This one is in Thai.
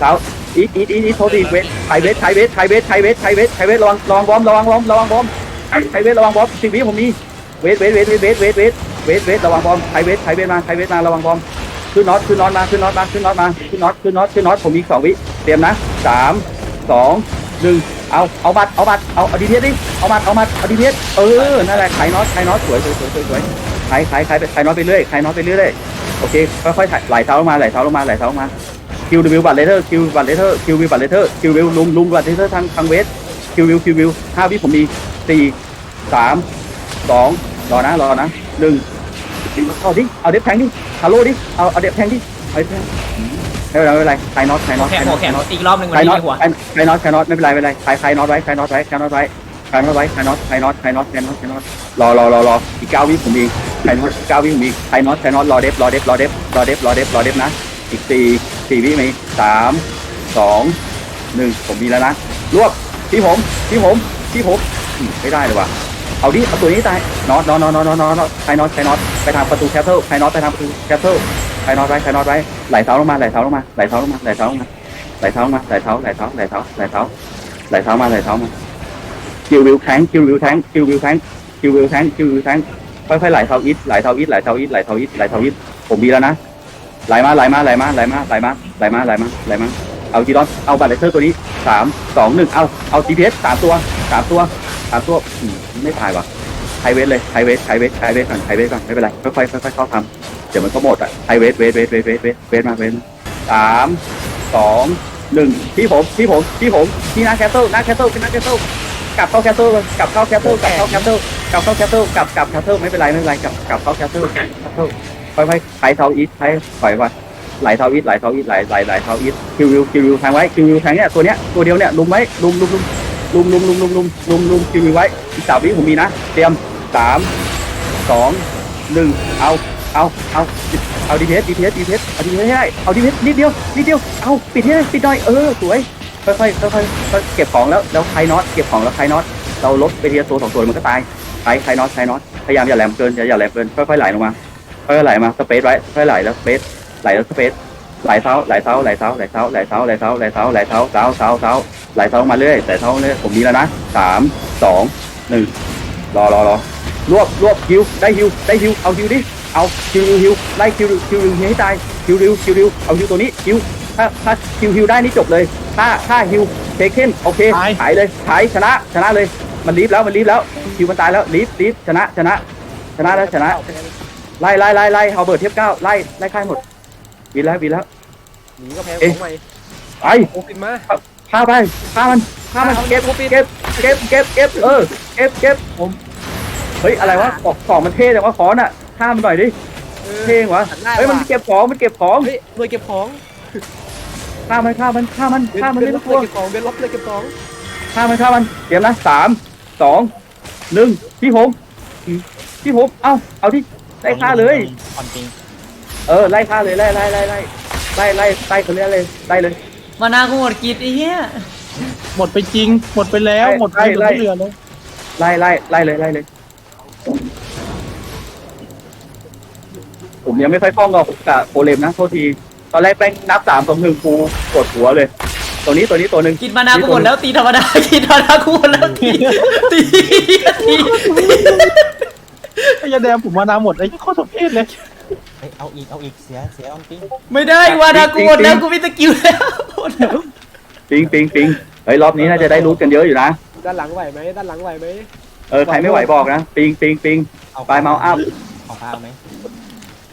เสาอีทอีทอีทอีทโทษทีเวทไทเวทไทเวทไทเวทไทเวทไทเวทไทเวทระวังระวังบอมระวังบอมระวังบอมไทเวทระวังบอมสิบวิผมมีเวทเวทเวทเวทเวทเวทเวทเวทเวทระวังบอมไทเวทไทเวทมาไทเวทมาระวังบอมขึ้นน็อตขึ้นน็อตมาขึ้นน็อตมาขึ้นน็อตมาขึ้นน็อตขึ้นน็อตขึ้นน็อตผมมีสองวิเตรียมนะสามสองหนึ่งเอาเอาบัตรเอาบัตรเอาเอาดีเทสดิเอาบัตรเอาบัตรเอาดีเทสเออนั่นแหละไขน็อตไขน็อตสวยสวยสวยสวยสวยไขไขไขไปไขน็อตไปเรื่อยไขน็อตไปเรื่อยโอเคค่อยๆไหลเท้าลงมาไหลเท้าลงมาไหลเท้าลงมา คิววิวบัตเลเทอร์คิวบัตเลเทอร์คิววิวบัตเลเทอร์คิววิวลุมลุมบัตเลเทอร์ทางทางเวสคิววิวคิววิวห้าวิผมมีสี่สามสองรอนะรอนะหนึ่งเอาดิเอาเด็บแทงดิฮัลโหลดิเอาเอาเด็บแทงดิเอาเด็บแทงไม่เป็นไรไม่เป็นไรไคน็อตไคน็อตแขไคนหัน็อวตแขนอีกรอบหนึ่งไควันน็อตหัวไคน็อตไคน็อตไม่เป็นไรไม่เป็นไรไคไคน็อตไว้ไคน็อตไว้ไคน็อตไว้ไคน็อตไว้ไคน็อตไคน็อตไคน็อตไคน็อตไคน็อตรอรอรอรออีกเก้าวิผมมีไคน็อตเก้าวิผมมีไคน็อตไคน็อตรอเด็บรอเด็บรอเด็บรอเด็บรอเด็บรอเด็บนะอีกสี่ สี่วิไหมสามสองหนึ่งผมมีแล้วนะรวบที่ผมที่ผมที่ผมไม่ได้เลยว่ะเอาดิเอาตัวนี้ตายน็อตน็อตน็อตน็อตน็อตน็อตไคน็อตไคน็อตไปทางประตูแคปเปิลไคน็อตไปทางประตูแคปเปิลไคน็อตไว้ไคน็อตไว้ไหลเท้าลงมาไหลเท้าลงมาไหลเท้าลงมาไหลเท้าลงมาไหลเท้าลงมาไหลเท้าไหลเท้าไหลเท้าไหลเท้าไหลเท้ามาไหลเท้ามาคิววิวแทงคิววิวแทงคิววิวแทงคิววิวแทงคิววิวแทงค่อยๆไหลเท้าอิทไหลเท้าอิทไหลเท้าอิทไหลเท้าอิทไหลเท้าอิทผมมีแล้วนะ ไหลมาไหลมาไหลมาไหลมาไหลมาไหลมาไหลมาไหลมาเอาจีดอนเอาบัตรเลเซอร์ตัวนี้สามสองหนึ่งเอาเอาจีพีเอสสามตัวสามตัวสามตัวอืมไม่ตายว่ะไฮเวทเลยไฮเวทไฮเวทไฮเวทก่อนไฮเวทก่อนไม่เป็นไรค่อยๆค่อยๆเข้าทำเดี๋ยวมันก็หมดอะไฮเวทเวทเวทเวทเวทเวทเวทมาเวทมาสามสองหนึ่งที่ผมที่ผมที่ผมที่น้าแคสเซิลน้าแคสเซิลเป็นหน้าแคสเซิลกลับเข้าแคสเซิลกลับเข้าแคสเซิลกลับเข้าแคสเซิลกลับเข้าแคสเซิลกลับกลับแคสเซิลไม่เป็นไรไม่เป็นไรกลับกลับเข้าแคสเซิลแคสเซิล ค่อยๆไทเท้าอีทไทปล่อยไว้ไหลเท้าอีทไหลเท้าอีทไหลไหลไหลเท้าอีทคิววิวคิววิวแทงไว้คิววิวแทงเนี่ยตัวเนี้ยตัวเดียวเนี่ยลุมไว้ลุมลุมลุมลุมลุมลุมลุมลุมลุมลุมคิววิวไว้อีกสามวิผมมีนะ เตรียมสามสองหนึ่งเอาเอาเอาเอาดีเพสดีเพสดีเพสเอาดีเพสให้ได้เอาดีเพสนิดเดียวนิดเดียวเอาปิดให้ได้ปิดหน่อยเออสวยค่อยค่อยค่อยค่อยค่อยเก็บของแล้วแล้วไคน็อตเก็บของแล้วไคน็อตเราลดไปทีละตัวสองตัวมันก็ตายไคไคน็อตไคน็อตพยายามอย่าแหลมเกินอย่าอย่าแหลมเกินค่อยค่อยไหลลงมา ค่อยๆไหลมาสเปซไว้ค่อยๆไหลแล้วสเปซไหลแล้วสเปซไหลเท้าไหลเท้าไหลเท้าไหลเท้าไหลเท้าไหลเท้าไหลเท้าไหลเท้าเท้าเท้าเท้าไหลเท้ามาเรื่อยไหลเท้าเรื่อยผมมีแล้วนะสามสองหนึ่งรอรอรอรวบรวบฮิวได้ฮิวได้ฮิวเอาฮิวดิเอาฮิวฮิวไล่ฮิวฮิวฮิวให้ตายฮิวฮิวฮิวฮิวเอาฮิวตัวนี้ฮิวถ้าถ้าฮิวฮิวได้นี่จบเลย ถ้าถ้าฮิวเทคเคนโอเคหายเลยหายชนะชนะเลยมันรีบแล้วมันรีบแล้วฮิวมันตายแล้วรีบรีบชนะชนะชนะแล้วชนะ ไล่ไล่ไล่ไล่เอาเบิร์ดเทียบเก้าไล่ไล่ค่ายหมดวีแล้ววีแล้วหนีก็แพ้เอ๊ะของใหม่ไปโอ้ขึ้นมาพาไปพามันพามันเก็บเก็บเก็บเก็บเก็บเออเก็บเก็บผมเฮ้ยอะไรวะของของมันเท่แต่ว่าขอนอะข้ามมันหน่อยดิเออเท่วะหันหน้าเฮ้ยมันว่ะเก็บของมันเก็บของเฮ้ยหน่วยเก็บของข้ามมันข้ามมันข้ามมันเบนข้ามมันเบไม่นต้ล็อองกกเลลัวยเก็บของเบนล็อกเลยเก็บของข้ามมันข้ามมันเตรียมนะสามสองหนึ่งพี่ผมพี่ผมเอ้าเอาที่ ไล่ฆ่าเลยความจริงเออไล่ฆ่าเลยไล่ไล่ไล่ไล่ไล่ไล่ไล่คนนี้เลยไล่เลย มานากูหมดกิจไอ้เหี้ยหมดไปจริง หมดไปแล้วไล่หมดไปไล่จนไม่เหลือเลยไล่ไล่ไล่เลยไล่เลย ผมยังไม่ค่อยคล่องกับกับโอเลมนะโทษที ตอนแรกแป้งนับสามสองหนึ่งกูกดหัวเลย ตัวนี้ตัวนี้ตัวหนึ่งกินมานากูหมดแล้วตีธรรมดากินมานากูหมดแล้วตีตีตี ไอ้ยาแดงผมมานาหมดไอ้โคตรสมเพศเลย เฮ้ยเอาอีกเอาอีกเสียเสียออนปิ้งไม่ได้มานากูหมดแล้วกูมีสกิลแล้วหมดแล้วปิงปิงปิงเฮ้ยรอบนี้น่าจะได้รู้กันเยอะอยู่นะ ด้านหลังไหวไหมด้านหลังไหวไหมเออใครไม่ไหวบอกนะ ปิงปิงปิงเอาไปเมาอัพ ของพาไหม